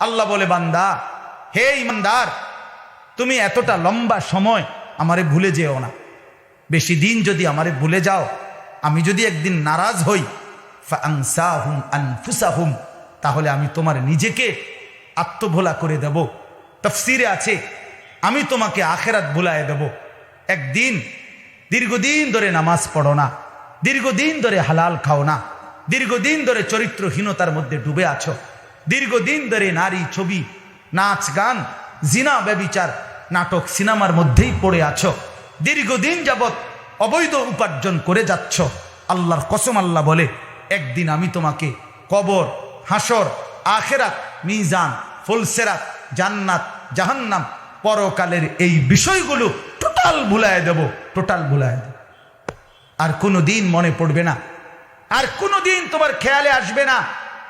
আল্লাহ বলে, বান্দা, হে ইমানদার, তুমি এতটা লম্বা সময় আমারে ভুলে যেও না। বেশি দিন যদি আমারে ভুলে যাও, আমি যদি একদিন নারাজ হই ফাংসাহুম আনফুসাহুম, তাহলে আমি তোমার নিজেকে আত্মভোলা করে দেব। তফসিরে আছে, আমি তোমাকে আখেরাত ভুলায় দেব। একদিন, দীর্ঘদিন ধরে নামাজ পড়ো না, দীর্ঘদিন ধরে হালাল খাও না, দীর্ঘদিন ধরে চরিত্রহীনতার মধ্যে ডুবে আছো দীর্ঘদিন ধরে নারী ছবি, নাচ, গান, জিনা ব্যবিচার, নাটক, সিনেমার মধ্যেই পড়ে আছো। দীর্ঘদিন যাবৎ অবৈধ উপার্জন করে যাচ্ছ। আল্লাহর কসম আল্লাহ বলে, একদিন আমি তোমাকে কবর হাসর আখেরাত, মিজান, ফুলসেরাত, জান্নাত, জাহান্নাম, পরকালের এই বিষয়গুলো টোটাল ভুলায় দেব, টোটাল ভুলায় দেব। আর কোনো দিন মনে পড়বে না। আর কোনো দিন তোমার খেয়ালে আসবে না,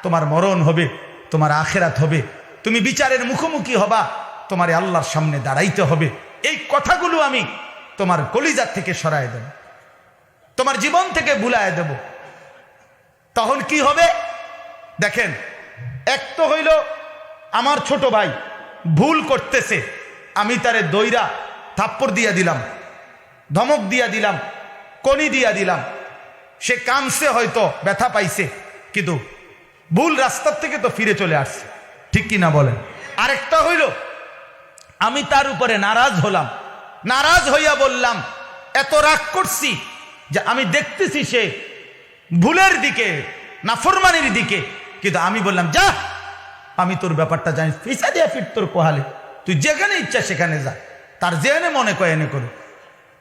তোমার মরণ হবে। তোমার আখেরাত হবে। তুমি বিচারের মুখোমুখি হবা। তোমার আল্লাহর সামনে দাঁড়াইতে হবে। এই কথাগুলো আমি তোমার কলিজার থেকে সরায় দেব। তোমার জীবন থেকে ভুলায় দেব। তখন কি হবে? দেখেন, এক তো হইল আমার ছোট ভাই ভুল করতেছে। আমি তারে দইরা থাপ্পড় দিয়া দিলাম, ধমক দিয়া দিলাম, কনি দিয়া দিলাম। সে কামছে হয়তো, ব্যথা পাইছে। কিন্তু ভুল রাস্তার থেকে তো ফিরে চলে আসছে। ঠিক কি না বলেন? আরেকটা হইল, আমি তার উপরে নারাজ হলাম। নারাজ হইয়া বললাম, এত রাগ করছি যে আমি দেখতেছি সে ভুলের দিকে, নাফরমানির দিকে। কিন্তু আমি বললাম, যা, আমি তোর ব্যাপারটা জানি, ফিসা দিয়া ফিট তোর কোহালে। তুই যেখানে ইচ্ছা সেখানে যা, তার যেখানে মনে কয় এনে করো।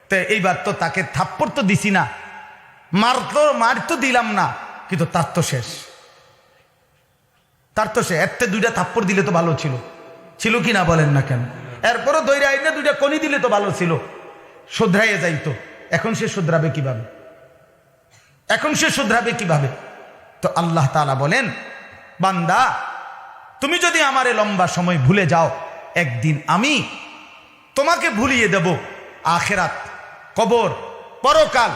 তো এইবার তো তাকে থাপ্পড় তো দিছি না মার তো মার তো দিলাম না, কিন্তু তার তো শেষ। তার তো সে একটা দুইটা থাপ্পড় দিলে তো ভালো ছিল। ছিল কি না বলেন না কেন? এরপরও দৈরা আইনে দুইটা কনি দিলে তো ভালো ছিল। শুধরাইয়ে যাইতো। এখন সে শুধরাবে কীভাবে? এখন সে শুধরাবে কীভাবে? তো আল্লাহ তাআলা বলেন, বান্দা, তুমি যদি আমারে লম্বা সময় ভুলে যাও, একদিন আমি তোমাকে ভুলিয়ে দেব। আখেরাত, কবর, পরকাল,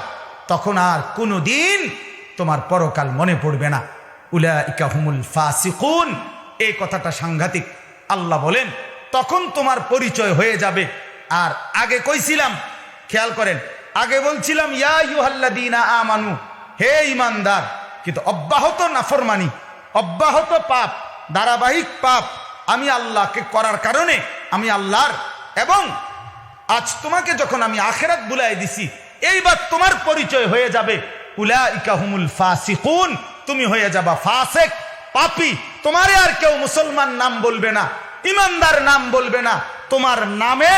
তখন আর কোনো দিন তোমার পরকাল মনে পড়বে না। উলাইকা হুমুল ফাসিকুন। এই কথাটা সাংঘাতিক। আল্লাহ বলেন, তখন তোমার পরিচয় হয়ে যাবে। আর আগে কইছিলাম, খেয়াল করেন, আগে বলছিলাম, ইয়া ইউহাল্লাদিনা আমানু, হে ইমানদার কিন্তু অব্যাহত নাফরমানি, অব্যাহত পাপ, ধারাবাহিক পাপ আমি আল্লাহকে করার কারণে আমি আল্লাহর। এবং আজ তোমাকে যখন আমি আখেরাত বুলাই দিছি, এইবার তোমার পরিচয় হয়ে যাবে। উলাইকা হুমুল ফাসিকুন তুমি হয়ে যাবা ফাসেক পাপি। তোমারে আর কেউ মুসলমান নাম বলবে না ইমানদার নাম বলবে না। তোমার নামে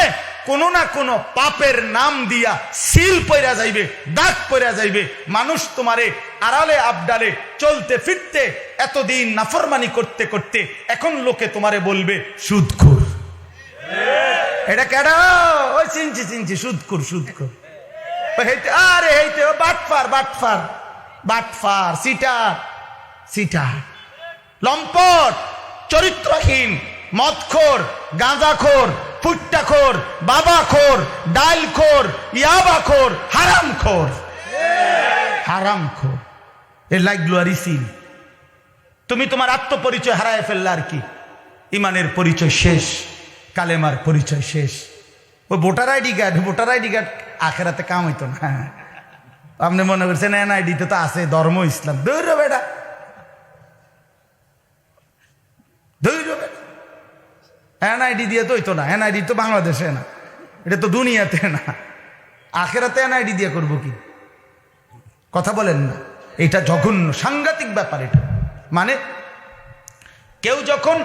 কোনো না কোনো পাপের নাম দিয়া সিল পইরা যাইবে দাগ পইরা যাইবে। মানুষ তোমারে আড়ালে আবডালে চলতে ফিরতে এতদিন নাফরমানি করতে করতে এখন লোকে তোমারে বলবে সুদখোর। এটা কেডা? ওই চিনছি চিনছি সুদখোর সুদখোর। হেইতে আরে হেইতে বাটফার বাটফার বাটফার, সিটার সিটার। লম্পট, চরিত্রহীন, মদখোর, গাঁজাখোর, ফুট্টাখোর, বাবাখোর, ডালখোর, ইয়াবাখোর, হারামখোর। হারামখোর। এ লাগল আর ইসিল তুমি তোমার আত্মপরিচয় হারায় ফেললে আর কি? ইমানের পরিচয় শেষ, কালেমার পরিচয় শেষ। ও voter ID card, voter ID card আখেরাতে কাম হইতো না। আপনি মনে করছেন এনআইডিতে তো আছে, ধর্ম, ইসলাম। দৌড় বেটা। দৌড় বেটা। এনআইডি দিয়ে তো হইতো না, এন এনআইডি তো বাংলাদেশে না, এটা তো দুনিয়াতে না। আখেরাতে এন এনআইডি দিয়ে করব কি? কথা বলেন না, এটা জঘন্য, সাংঘাতিক ব্যাপার এটা। মানে কেউ যখন